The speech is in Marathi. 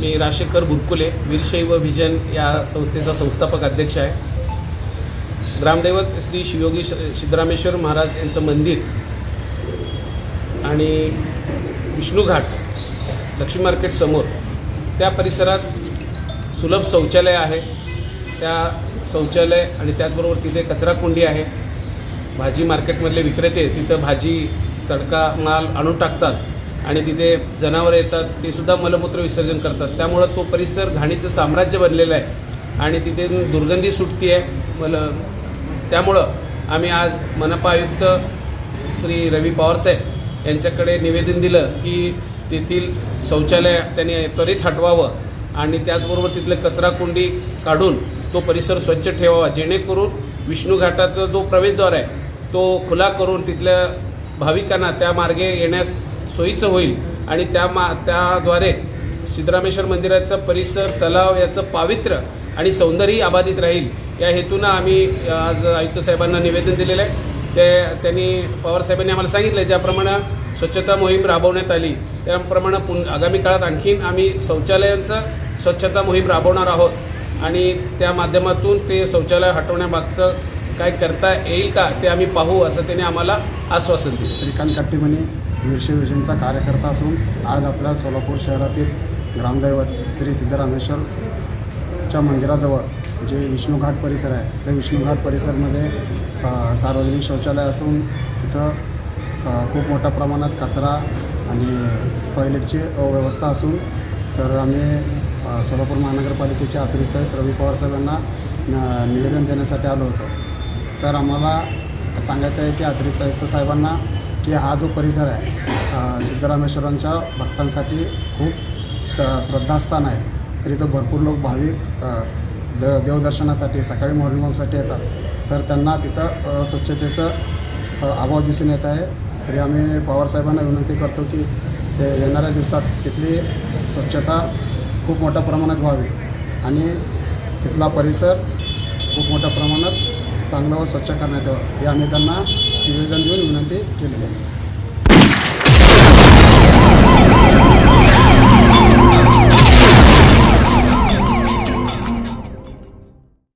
मी राशेकर बुरकुले वीरशैव विजन या संस्थेचा संस्थापक अध्यक्ष आहे. ग्रामदैवत श्री शिवयोगी श सिद्धरामेश्वर महाराज यांचं मंदिर आणि विष्णूघाट लक्ष्मी मार्केट समोर त्या परिसरात सुलभ शौचालय आहे. त्या शौचालय आणि त्याचबरोबर तिथे कचरा कुंडी आहे. भाजी मार्केटमधले विक्रेते तिथं भाजी सडका माल आणून टाकतात. आणि तिथे जनावरं येतात ते सुद्धा मलमूत्र विसर्जन करतात. त्यामुळं तो परिसर घाणीचं साम्राज्य बनलेलं आहे. आणि तिथे दुर्गंधी सुटती आहे मल त्यामुळं आम्ही आज मनपा आयुक्त श्री रवी पवारसाहेब यांच्याकडे निवेदन दिलं की तेथील शौचालय त्यांनी त्वरित हटवावं आणि त्याचबरोबर तिथले कचराकुंडी काढून तो परिसर स्वच्छ ठेवावा जेणेकरून विष्णू घाटाचा जो प्रवेशद्वार आहे तो खुला करून तिथल्या भाविकांना त्या मार्गे येण्यास सोयीचं होईल. आणि त्या मा त्याद्वारे सिद्धरामेश्वर मंदिराचा परिसर तलाव याचं पावित्र्य आणि सौंदर्यही अबाधित राहील. या हेतूनं आम्ही आज आयुक्त साहेबांना निवेदन दिलेलं आहे. ते त्यांनी पवारसाहेबांनी आम्हाला सांगितलं ज्याप्रमाणे स्वच्छता मोहीम राबवण्यात आली त्याप्रमाणे पुन आगामी काळात आणखीन आम्ही शौचालयांचं स्वच्छता मोहीम राबवणार आहोत. आणि त्या माध्यमातून ते शौचालय हटवण्यामागचं काय करता येईल का ते आम्ही पाहू असं त्यांनी आम्हाला आश्वासन दिलं. श्रीकांत काटे म्हणे विजयंचा कार्यकर्ता असून आज आपल्या सोलापूर शहरातील ग्रामदैवत श्री सिद्धरामेश्वरच्या मंदिराजवळ जे विष्णूघाट परिसर आहे त्या विष्णूघाट परिसरमध्ये सार्वजनिक शौचालय असून तिथं खूप मोठ्या प्रमाणात कचरा आणि टॉयलेटची अव्यवस्था असून तर आम्ही सोलापूर महानगरपालिकेचे अतिरिक्त रवी पवार साहेबांना न- निवेदन देण्यासाठी आलो होतो. तर आम्हाला सांगायचं आहे की अतिरिक्त आयुक्त साहेबांना की हा जो परिसर आहे सिद्धरामेश्वरांच्या भक्तांसाठी खूप स श्रद्धास्थान आहे. तर इथं भरपूर लोक भाविक द देवदर्शनासाठी सकाळी मॉर्निंग वॉकसाठी येतात. तर त्यांना तिथं स्वच्छतेचं अभाव दिसून येत आहे. तरी आम्ही पवारसाहेबांना विनंती करतो की ते येणाऱ्या दिवसात तिथली स्वच्छता खूप मोठ्या प्रमाणात व्हावी. आणि तिथला परिसर खूप मोठ्या प्रमाणात चांगलं व स्वच्छ करण्यात यावं. हे आम्ही त्यांना निवेदन देऊन विनंती केलेली आहे.